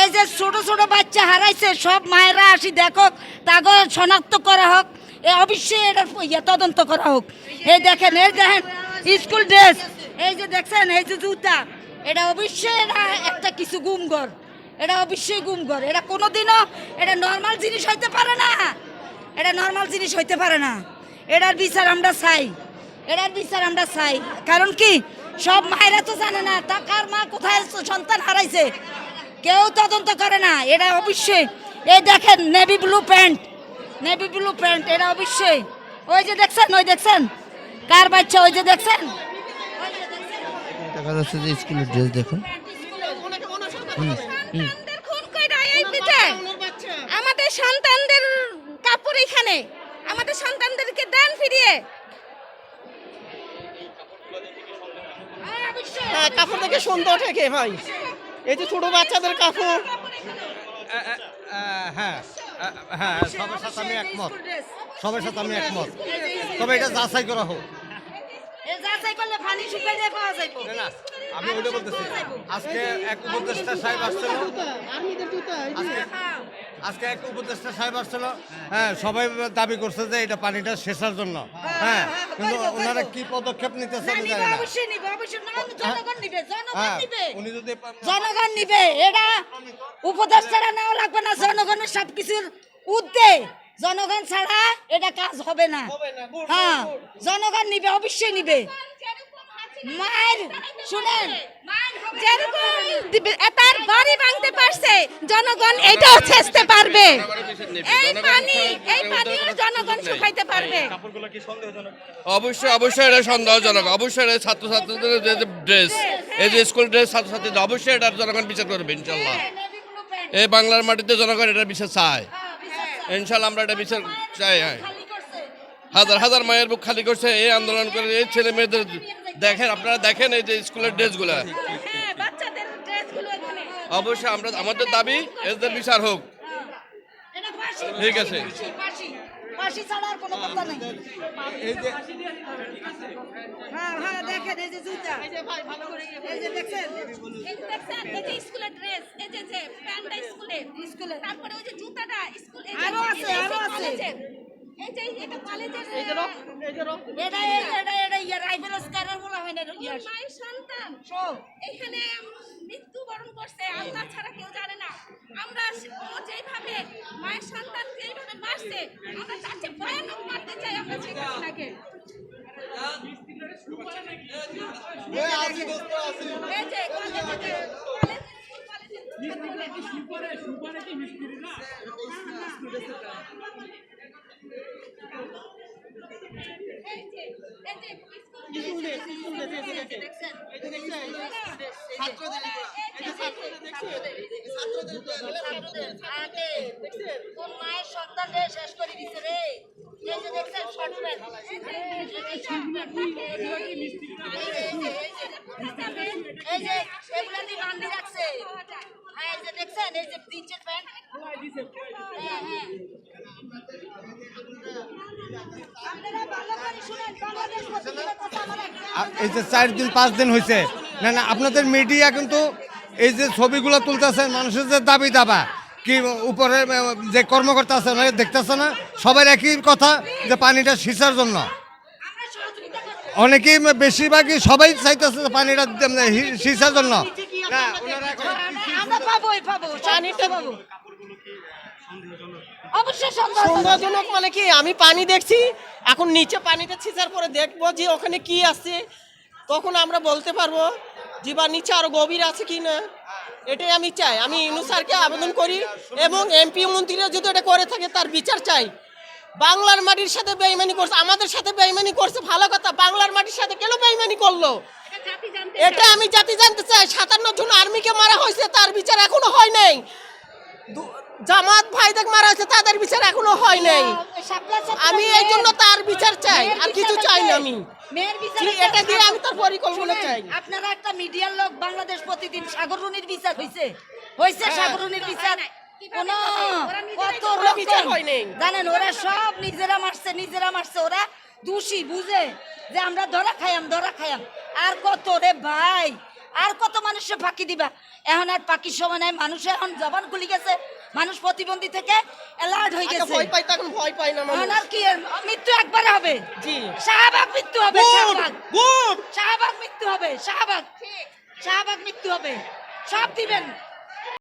এই যে ছোট ছোট বাচ্চা হারাইছে, সব মায়েরা আসি দেখো তাকে শনাক্ত করা হোক, এ অবশ্যই এটার ইয়ে তদন্ত করা হোক। এই দেখেন এই দেখেন, স্কুল ড্রেস, এই যে দেখছেন, এই যে জুতা, এটা অবশ্যই এটা একটা কিছু গুমগর এটা অবশ্যই গুমগর এটা কোনোদিনও এটা নর্মাল জিনিস হইতে পারে না, এটা নর্মাল জিনিস হইতে পারে না। এটার বিচার আমরা চাই, এটার বিচার আমরা চাই। কারণ কি? সব মায়েরা তো জানে না, তা কার মা কোথায় সন্তান হারাইছে? কেউ তদন্ত করে না এটা অবশ্যই। এই দেখেন navy blue pant. Navy blue pant এটা অবশ্যই। ওই যে দেখছেন ওই দেখছেন? কার বাচ্চা ওই যে দেখছেন? দেখা যাচ্ছে যে স্কুলের ড্রেস দেখুন। আমাদের সন্তানদের কাপড় এখানে আমাদের সন্তানদেরকে দেন ফিরিয়ে। হ্যাঁ, অবশ্যই। কাপড় দেখে সুন্দর ঠেকে ভাই? এই যে ছোট বাচ্চাদের কাপড় হ্যাঁ হ্যাঁ সবার সাথে আমি একমত। সবার সাথে আমি একমত। তবে এটা যাচাই করা হোক। এ যাচাই করলে পানি শুকাইলে পাওয়া যাইবো। না, না আমি ওইটা বলতেছি। আজকে এক উপদেষ্টা সাহেব আসছিল। আজকে এক উপদেষ্টা সাহেব আসছিল। হ্যাঁ সবাই দাবি করছে যে এটা পানিটা শেষার জন্য। হ্যাঁ কিন্তু ওনারা কি পদক্ষেপ নিতেছে না, আমি নিবে, জানি না। অবশ্যই নিবে, অবশ্যই। না, জনগণ নিবে, জনগণ হ্যাঁ নিবে। উনি যদি জনগণ নিবে এটা উপদেষ্টারা নেওয়া লাগবে না জনগণের সবকিছুর উদ্দে জনগণ ছাড়া এটা কাজ হবে না। হ্যাঁ জনগণ নিবে অবশ্যই নিবে। মায়ের শুনেন যেরকম তার বাড়ি ভাঙতে পারছে জনগণ এটাও ছেঁচতে পারবে। এই পানি এই পানিও জনগণ শুকাইতে পারবে। অবশ্যই অবশ্যই এটা সন্দেহজনক। অবশ্যই এটা ছাত্রছাত্রীদের যে ড্রেস এই যে স্কুল ড্রেস ছাত্রছাত্রীদের অবশ্যই এটা জনগণ বিচার করবে ইনশাল্লাহ। এই বাংলার মাটিতে জনগণ এটা বিচার চায়। ইনশাল্লাহ আমরা এটা বিচার চাই হ্যাঁ। হাজার হাজার মায়ের বুক খালি করছে এই আন্দোলন করে এই ছেলে মেয়েদের দেখেন আপনারা দেখেন এই যে স্কুলের ড্রেসগুলো। হ্যাঁ বাচ্চাদের ড্রেসগুলো অবশ্যই আমরা আমাদের দাবি এদের বিচার হোক। ঠিক আছে। ফাঁসি ফাঁসি ছাড়া আর কোনো কথা নেই। হ্যাঁ হ্যাঁ দেখেন এই যে জুতা। এই যে দেখছেন? এই যে দেখছেন এই যে স্কুলের ড্রেস এই যে যে প্যান্টটা স্কুলের। স্কুলে তারপরে ওই যে জুতাটা স্কুল আরও আছে, আরও আছে। ইয়া হয় না মৃত্যুবরণ করছে আল্লাহ ছাড়া কেউ জানে না। আমরা ও যেভাবে মায়ের সন্তান যেভাবে মারছে আমরা তার চেয়ে ভয়ানক মারতে চাই আমরা শেখ হাসিনাকে এই যে কলেজে যে কলেজে কলেজে এই যে এই যে স্কুল দেখছেন এই যে দেখছেন ছাত্রদের আগে কোন মায়ের সন্তানরে শেষ করে দিছে রে এই যে দেখছেন শর্ট প্যান্ট এই যে এগুলা দিয়ে বান্ধি রাখছে হ্যাঁ এই যে দেখছেন এই যে প্রিন্টেড প্যান্ট হ্যাঁ হ্যাঁ আপনারা ভালো করে শুনেন বাংলাদেশ পত্রিকার কথা আমার একটা আর এই যে চার দিন, পাঁচ দিন হয়েছে না না, আপনাদের মিডিয়া কিন্তু এই যে ছবিগুলো তুলতেছেন মানুষের যে দাবি দাবা, কি উপরে যে কর্মকর্তা আছে, ওনারা দেখতেছে না, সবার একই কথা, যে পানিটা সিঁচার জন্য। অনেকেই বেশিরভাগই সবাই চাইতেছে পানিটা সিঁচার জন্য। অবশ্যই সন্দেহ সন্দেহজনক মানে কি? আমি পানি দেখছি এখন নিচে পানিতে ছিঁচার পরে দেখব যে ওখানে কি আছে। তখন আমরা বলতে পারব যে বা নিচে আরও গভীর আছে কি না? এটাই আমি চাই। আমি ইউনু স্যারকে আবেদন করি এবং এমপি মন্ত্রীরা যদি এটা করে থাকে তার বিচার চাই। বাংলার মাটির সাথে বেইমানি করছে আমাদের সাথে বেইমানি করছে ভালো কথা বাংলার মাটির সাথে কেন বেইমানি করল? এটা আমি জাতি জানতে চাই। সাতান্ন জন আর্মিকে মারা হয়েছে তার বিচার এখনও হয় নাই। জামাত ভাইদের মারা হয়েছে তাদের বিচার এখনও হয় নাই। আমি এই জন্য তার বিচার চাই আর কিছু চাই না আমি। মেয়ের বিচার জি, এটা দিয়ে আমি তার পরিকল্পনা চাই। আপনারা একটা মিডিয়ার লোক বাংলাদেশ প্রতিদিন সাগররুনির বিচার হইছে। হইছে সাগররুনির বিচার। কত কোনো বিচার হয় নাই। জানেন ওরা সব নিজেরা মারছে নিজেরা মারছে। ওরা দোষী বুঝে? যে আমরা ধরা খাইয়াম ধরা খাইয়াম। আর কত রে ভাই? আর কত মানুষে ফাঁকি দিবা? এখন আর পাখির সময় নাই। মানুষ এখন জবান খুলি গেছে। মানুষ প্রতিবন্ধী থেকে অ্যালার্ট হয়ে গেছে। ভয় পাই তখন ভয় পাই না মানুষ। আর কি মৃত্যু একবার হবে। জি। শাহবাগ মৃত্যু হবে সাহাবাক শাহবাগ। গুড। শাহবাগ মৃত্যু হবে শাহবাগ। শাহবাগ মৃত্যু হবে। সব দিবেন।